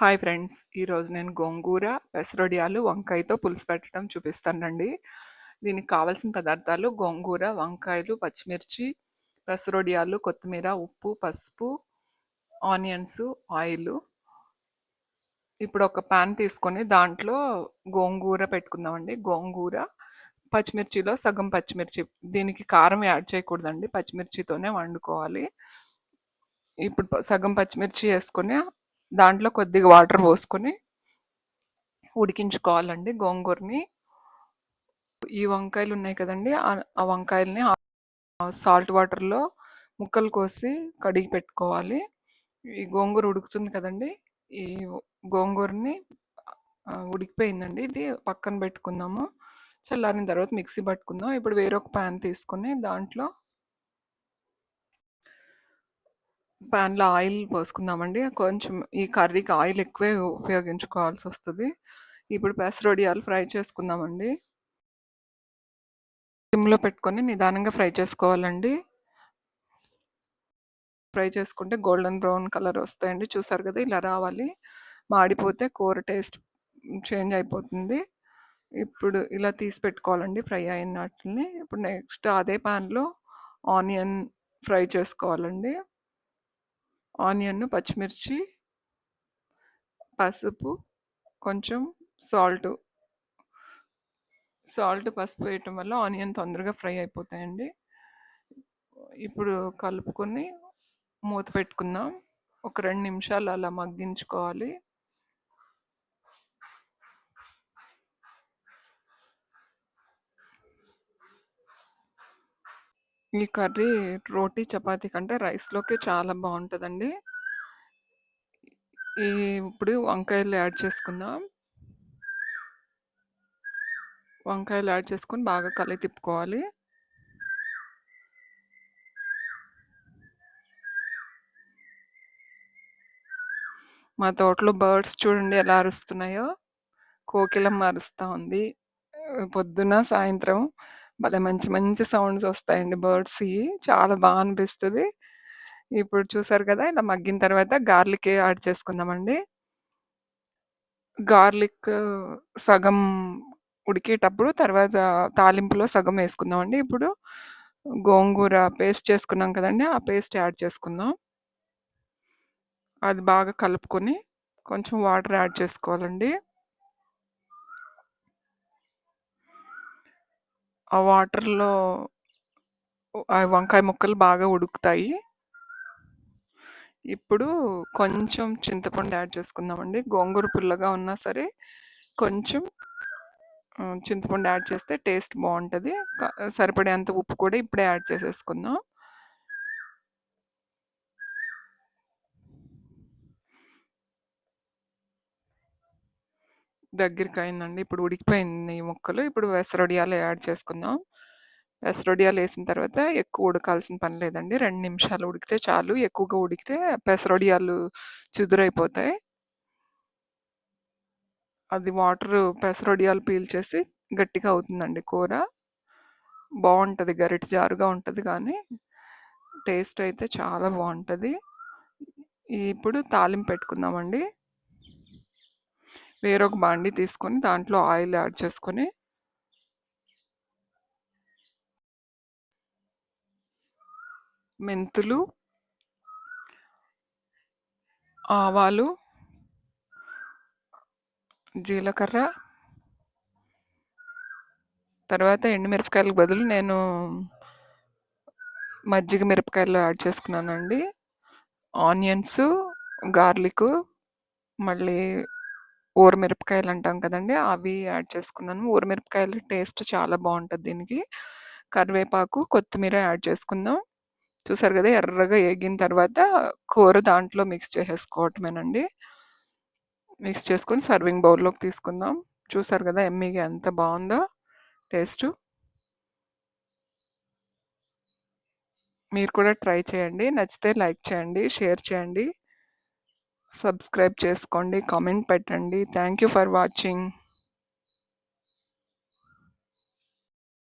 Hi friends ఈరోజు నేను గోంగూర పెసరొడియాలు వంకాయతో పులుసు పెట్టడం చూపిస్తానండి. దీనికి కావాల్సిన పదార్థాలు గోంగూర వంకాయలు పచ్చిమిర్చి పెసరొడియాలు కొత్తిమీర ఉప్పు పసుపు ఆనియన్స్ ఆయిల్. ఇప్పుడు ఒక ప్యాన్ తీసుకొని దాంట్లో గోంగూర పెట్టుకుందామండి. గోంగూర పచ్చిమిర్చిలో సగం పచ్చిమిర్చి. దీనికి కారం యాడ్ చేయకూడదండి పచ్చిమిర్చితోనే వండుకోవాలి. ఇప్పుడు సగం పచ్చిమిర్చి వేసుకొని దాంట్లో కొద్దిగా వాటర్ పోసుకొని ఉడికించుకోవాలండి గోంగూరని. ఈ వంకాయలు ఉన్నాయి కదండి ఆ వంకాయలని సాల్ట్ వాటర్లో ముక్కలు కోసి కడిగి పెట్టుకోవాలి. ఈ గోంగూర ఉడుకుతుంది కదండి ఈ గోంగూరని ఉడికిపోయిందండి. ఇది పక్కన పెట్టుకుందాము. చల్లారిన తర్వాత మిక్సీ పట్టుకుందాం. ఇప్పుడు వేరొక ప్యాన్ తీసుకొని దాంట్లో ప్యాన్‌లో ఆయిల్ పోసుకుందామండి. కొంచెం ఈ కర్రీకి ఆయిల్ ఎక్కువే ఉపయోగించుకోవాల్సి వస్తుంది ఇప్పుడు పెసరొడియాలు ఫ్రై చేసుకుందామండి. సిమ్‌లో పెట్టుకొని నిదానంగా ఫ్రై చేసుకోవాలండి. ఫ్రై చేసుకుంటే గోల్డెన్ బ్రౌన్ కలర్ వస్తాయండి. చూసారు కదా! ఇలా రావాలి. మాడిపోతే కూర టేస్ట్ చేంజ్ అయిపోతుంది. ఇప్పుడు ఇలా తీసి పెట్టుకోవాలండి ఫ్రై అయిన వాటిని. ఇప్పుడు నెక్స్ట్ అదే ప్యాన్‌లో ఆనియన్ ఫ్రై చేసుకోవాలండి. ఆనియన్ పచ్చిమిర్చి పసుపు కొంచెం సాల్ట్. సాల్ట్ పసుపు వేయటం వల్ల ఆనియన్ తొందరగా ఫ్రై అయిపోతాయండి. ఇప్పుడు కలుపుకొని మూత పెట్టుకుందాం. ఒక రెండు నిమిషాలు అలా మగ్గించుకోవాలి. ఈ కర్రీ రోటీ చపాతీ కంటే రైస్‌లోకి చాలా బాగుంటుందండి ఈ ఇప్పుడు వంకాయలు యాడ్ చేసుకుందాం. వంకాయలు యాడ్ చేసుకొని బాగా కలి తిప్పుకోవాలి. మా తోటలో బర్డ్స్ చూడండి ఎలా అరుస్తున్నాయో. కోకిలమ్మ అరుస్తూ ఉంది. పొద్దున, సాయంత్రం భలే మంచి మంచి సౌండ్స్ వస్తాయండి బర్డ్స్‌యి. చాలా బా అనిపిస్తది. ఇప్పుడు చూసారు కదా! ఇలా మగ్గిన తర్వాత గార్లిక్ యాడ్ చేసుకుందామండి. గార్లిక్ సగం ఉడికేటప్పుడు తర్వాత తాలింపులో సగం వేసుకుందామండి. ఇప్పుడు గోంగూర పేస్ట్ చేసుకున్నాం కదండీ! ఆ పేస్ట్ యాడ్ చేసుకుందాం. అది బాగా కలుపుకొని కొంచెం వాటర్ యాడ్ చేసుకోవాలండి. ఆ వాటర్‌లో ఆ వంకాయ ముక్కలు బాగా ఉడుకుతాయి. ఇప్పుడు కొంచెం చింతపండు యాడ్ చేసుకుందామండి. గోంగూర పుల్లగా ఉన్నా సరే కొంచెం చింతపండు యాడ్ చేస్తే టేస్ట్ బాగుంటుంది సరిపడేంత ఉప్పు కూడా ఇప్పుడే యాడ్ చేసేసుకుందాం. దగ్గరికి అయిందండి. ఇప్పుడు ఉడికిపోయింది ఈ ముక్కలు. ఇప్పుడు వెసరొడియాలు యాడ్ చేసుకుందాం. పెసరొడియాలు వేసిన తర్వాత ఎక్కువ ఉడకాల్సిన పని లేదండి. రెండు నిమిషాలు ఉడికితే చాలు. ఎక్కువగా ఉడికితే పెసరొడియాలు చిదురైపోతాయి. అది వాటర్ పెసరొడియాలు పీల్చేసి గట్టిగా అవుతుందండి కూర. బాగుంటుంది గరిట జారుగా ఉంటుంది కానీ టేస్ట్ అయితే చాలా బాగుంటుంది ఇప్పుడు తాలింపు పెట్టుకుందామండి. వేరొక బాండీ తీసుకొని దాంట్లో ఆయిల్ యాడ్ చేసుకొని మెంతులు ఆవాలు జీలకర్ర తర్వాత ఎండుమిరపకాయలకు బదులు నేను మజ్జిగ మిరపకాయలు యాడ్ చేసుకున్నానండి. ఆనియన్స్ గార్లిక్ మళ్ళీ ఊరమిరపకాయలు అంటాం కదండీ! అవి యాడ్ చేసుకున్నాను. ఊరమిరపకాయలు టేస్ట్ చాలా బాగుంటుంది దీనికి. కరివేపాకు, కొత్తిమీర యాడ్ చేసుకుందాం. చూసారు కదా! ఎర్రగా ఏగిన తర్వాత కూర దాంట్లో మిక్స్ చేసేసుకోవటమేనండి. మిక్స్ చేసుకొని సర్వింగ్ బౌల్‌లోకి తీసుకుందాం. చూసారు కదా! ఎమ్మీగా ఎంత బాగుందో టేస్టు. మీరు కూడా ట్రై చేయండి. నచ్చితే లైక్ చేయండి, షేర్ చేయండి. సబ్స్క్రైబ్ చేసుకోండి, కామెంట్ పెట్టండి. Thank you for watching.